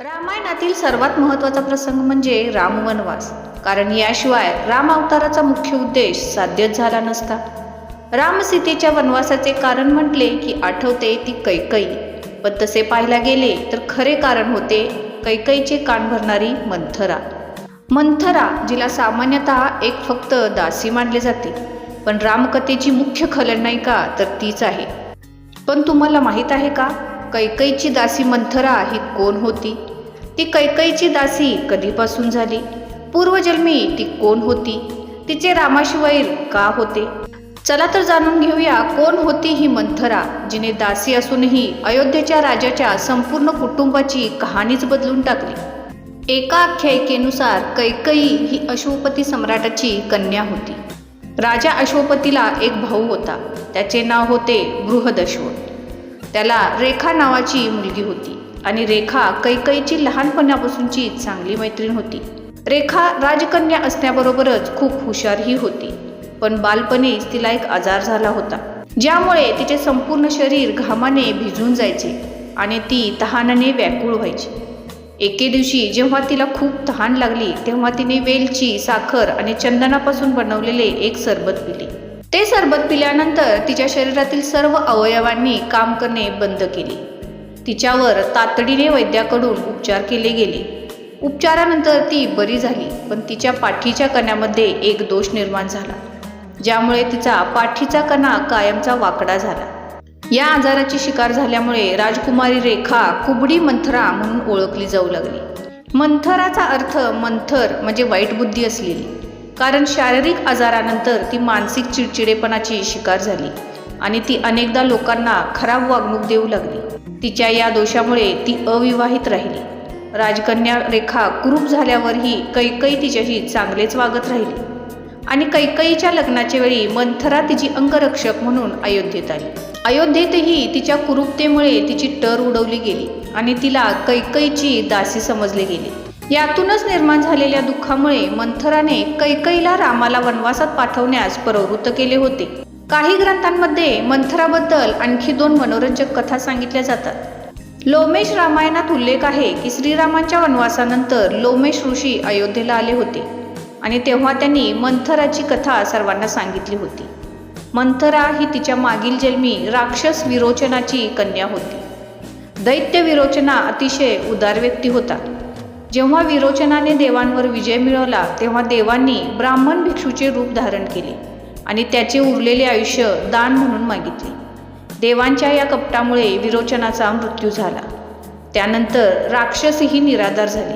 रामायणातील सर्वात महत्त्वाचा प्रसंग म्हणजे रामवनवास कारण याशिवाय राम अवताराचा मुख्य उद्देश साध्यच झाला नसता. राम सीतेच्या वनवासाचे कारण म्हटले की आठवते ती कैकई. पण तसे पाहायला गेले तर खरे कारण होते कैकईचे कान भरणारी मंथरा. मंथरा जिला सामान्यतः एक फक्त दासी मानले जाते. पण रामकथेची मुख्य खलनायिका तर तीच आहे. पण तुम्हाला माहीत आहे का कैकईची दासी मंथरा ही कोण होती? ती कैकईची दासी कधीपासून झाली? पूर्वजन्मी ती कोण होती? तिचे रामाशी का होते? चला तर जाणून घेऊया कोण होती ही मंथरा जिने दासी असूनही अयोध्येच्या राजाच्या संपूर्ण कुटुंबाची कहाणीच बदलून टाकली. एका आख्यायिकेनुसार कैकई ही अशोपती सम्राटाची कन्या होती. राजा अशोपतीला एक भाऊ होता. त्याचे नाव होते बृहदश्व त्याला रेखा नावाची मुलगी होती. आणि रेखा कैकईची लहानपणापासूनची चांगली मैत्रीण होती. रेखा राजकन्या असण्याबरोबरच खूप हुशारही होती पण बालपणीच तिला एक आजार झाला होता. ज्यामुळे तिचे संपूर्ण शरीर घामाने भिजून जायचे आणि ती तहानाने व्याकुळ व्हायची. एके दिवशी जेव्हा तिला खूप तहान लागली तेव्हा तिने वेलची साखर आणि चंदनापासून बनवलेले एक सरबत पिले. ते सरबत पिल्यानंतर तिच्या शरीरातील सर्व अवयवांनी काम करणे बंद केले. तिच्यावर तातडीने वैद्याकडून उपचार केले गेले. उपचारानंतर ती बरी झाली पण तिच्या पाठीच्या कण्यामध्ये एक दोष निर्माण झाला ज्यामुळे तिचा पाठीचा कणा कायमचा वाकडा झाला. या आजाराची शिकार झाल्यामुळे राजकुमारी रेखा कुबडी मंथरा म्हणून ओळखली जाऊ लागली. मंथराचा अर्थ मंथर म्हणजे वाईट बुद्धी असलेली कारण शारीरिक आजारानंतर ती मानसिक चिडचिडेपणाची शिकार झाली आणि ती अनेकदा लोकांना खराब वागणूक देऊ लागली. तिच्या या दोषामुळे ती अविवाहित राहिली. राजकन्या रेखा कुरूप झाल्यावरही कैकई तिच्याशी चांगलेच वागत राहिली. आणि कैकईच्या लग्नाच्या वेळी मंथरा तिची अंगरक्षक म्हणून अयोध्येत आली. अयोध्येतही तिच्या कुरूपतेमुळे तिची टर उडवली गेली आणि तिला कैकईची दासी समजले गेले. यातूनच निर्माण झालेल्या दुःखामुळे मंथराने कैकईला रामाला वनवासात पाठवण्यास प्रवृत्त केले होते. काही ग्रंथांमध्ये मंथराबद्दल आणखी दोन मनोरंजक कथा सांगितल्या जातात. लोमेश रामायणात उल्लेख आहे की श्रीरामांच्या वनवासानंतर लोमेश ऋषी अयोध्येला आले होते आणि तेव्हा त्यांनी मंथराची कथा सर्वांना सांगितली होती. मंथरा ही तिच्या मागील जन्मी राक्षस विरोचनाची कन्या होती. दैत्य विरोचना अतिशय उदार व्यक्ती होता. जेव्हा विरोचनाने देवांवर विजय मिळवला तेव्हा देवांनी ब्राह्मण भिक्षूचे रूप धारण केले. आणि त्याचे उरलेले आयुष्य दान म्हणून मागितले. देवांच्या या कपटामुळे विरोचनाचा मृत्यू झाला. त्यानंतर राक्षसही निराधार झाली.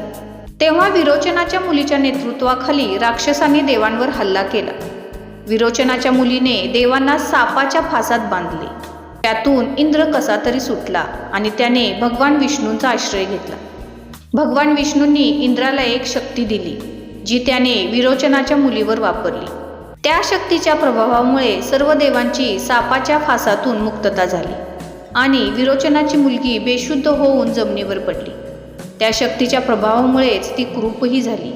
तेव्हा विरोचनाच्या मुलीच्या नेतृत्वाखाली राक्षसांनी देवांवर हल्ला केला. विरोचनाच्या मुलीने देवांना सापाच्या फासात बांधले. त्यातून इंद्र कसा तरी सुटला आणि त्याने भगवान विष्णूंचा आश्रय घेतला. भगवान विष्णूंनी इंद्राला एक शक्ती दिली जी त्याने विरोचनाच्या मुलीवर वापरली. त्या शक्तीच्या प्रभावामुळे सर्व देवांची सापाच्या फासातून मुक्तता झाली आणि विरोचनाची मुलगी बेशुद्ध होऊन जमिनीवर पडली. त्या शक्तीच्या प्रभावामुळेच ती कुरूपही झाली.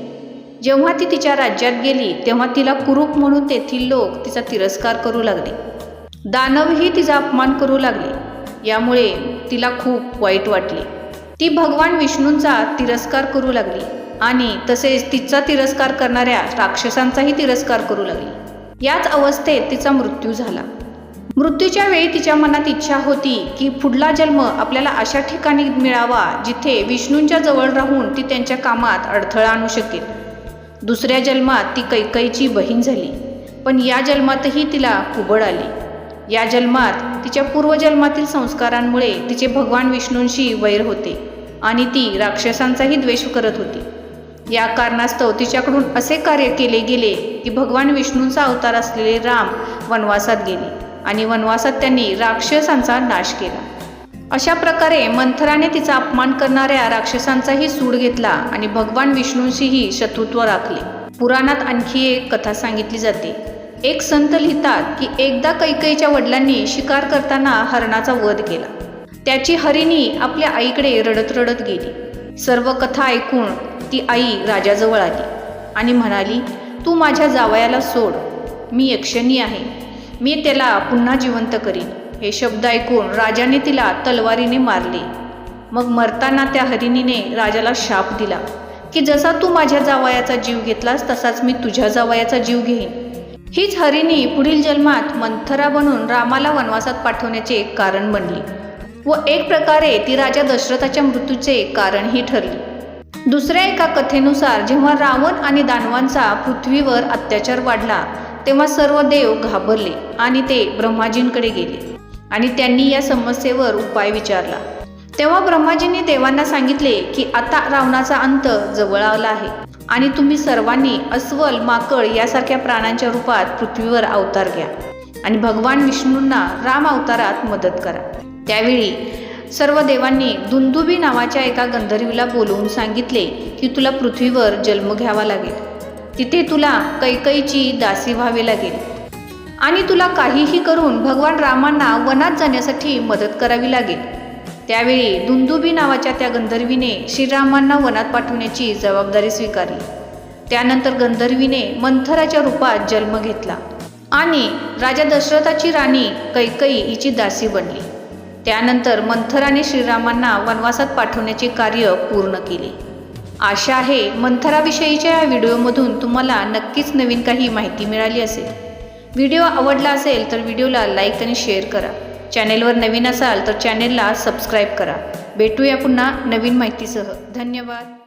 जेव्हा ती तिच्या राज्यात गेली तेव्हा तिला कुरूप म्हणून तेथील लोक तिचा तिरस्कार करू लागले. दानवही तिचा अपमान करू लागले. यामुळे तिला खूप वाईट वाटले. ती भगवान विष्णूंचा तिरस्कार करू लागली. आणि तसेच तिचा तिरस्कार करणाऱ्या राक्षसांचाही तिरस्कार करू लागली. याच अवस्थेत तिचा मृत्यू झाला. मृत्यूच्या वेळी तिच्या मनात इच्छा होती की पुढला जन्म आपल्याला अशा ठिकाणी मिळावा जिथे विष्णूंच्या जवळ राहून ती त्यांच्या कामात अडथळा आणू शकेल. दुसऱ्या जन्मात ती कैकईची बहीण झाली पण या जन्मातही तिला कुबड आली. या जन्मात तिच्या पूर्वजन्मातील संस्कारांमुळे तिचे भगवान विष्णूंशी वैर होते आणि ती राक्षसांचाही द्वेष करत होती. या कारणास्तव तिच्याकडून असे कार्य केले गेले की भगवान विष्णूंचा अवतार असलेले राम वनवासात गेले आणि वनवासात त्यांनी राक्षसांचा नाश केला. अशा प्रकारे मंथराने तिचा अपमान करणाऱ्या राक्षसांचाही सूड घेतला आणि भगवान विष्णूंशीही शत्रुत्व राखले. पुराणात आणखी एक कथा सांगितली जाते. एक संत लिहितात की एकदा कैकईच्या वडिलांनी शिकार करताना हरणाचा वध केला. त्याची हरिणी आपल्या आईकडे रडत रडत गेली. सर्व कथा ऐकून ती आई राजाजवळ आली आणि म्हणाली तू माझ्या जावयाला सोड. मी यक्षणी आहे. मी त्याला पुन्हा जिवंत करीन. हे शब्द ऐकून राजाने तिला तलवारीने मारले. मग मरताना त्या हरिणीने राजाला शाप दिला की जसा तू माझ्या जावयाचा जीव घेतलास तसाच मी तुझ्या जावयाचा जीव घेईन. हीच हरिणी पुढील जन्मात मंथरा बनून रामाला वनवासात पाठवण्याचे कारण बनली. व एक प्रकारे ती राजा दशरथाच्या मृत्यूचे कारणही ठरली. दुसऱ्या एका कथेनुसार जेव्हा रावण आणि दानवांचा पृथ्वीवर अत्याचार वाढला तेव्हा सर्व देव घाबरले आणि ते ब्रह्माजींकडे गेले आणि त्यांनी या समस्येवर उपाय विचारला. तेव्हा ब्रह्माजींनी देवांना सांगितले की आता रावणाचा अंत जवळ आला आहे आणि तुम्ही सर्वांनी अस्वल माकड यासारख्या प्राण्यांच्या रूपात पृथ्वीवर अवतार घ्या आणि भगवान विष्णूंना राम अवतारात मदत करा. त्यावेळी सर्व देवांनी दुंदुबी नावाच्या एका गंधर्वीला बोलवून सांगितले की तुला पृथ्वीवर जन्म घ्यावा लागेल. तिथे तुला कैकईची दासी व्हावे लागेल. आणि तुला काहीही करून भगवान रामांना वनात जाण्यासाठी मदत करावी लागेल. त्यावेळी दुंदुबी नावाच्या त्या गंधर्वीने श्रीरामांना वनात पाठवण्याची जबाबदारी स्वीकारली. त्यानंतर गंधर्वीने मंथराच्या रूपात जन्म घेतला आणि राजा दशरथाची राणी कैकई हिची दासी बनली. त्यानंतर मंथराने श्रीरामांना वनवासात पाठवण्याचे कार्य पूर्ण केले. आशा आहे मंथराविषयीच्या या व्हिडिओमधून तुम्हाला नक्कीच नवीन काही माहिती मिळाली असेल. व्हिडिओ आवडला असेल तर व्हिडिओला लाईक आणि शेअर करा. चॅनेलवर नवीन असाल तर चॅनेलला सबस्क्राईब करा. भेटूया पुन्हा नवीन माहितीसह. धन्यवाद.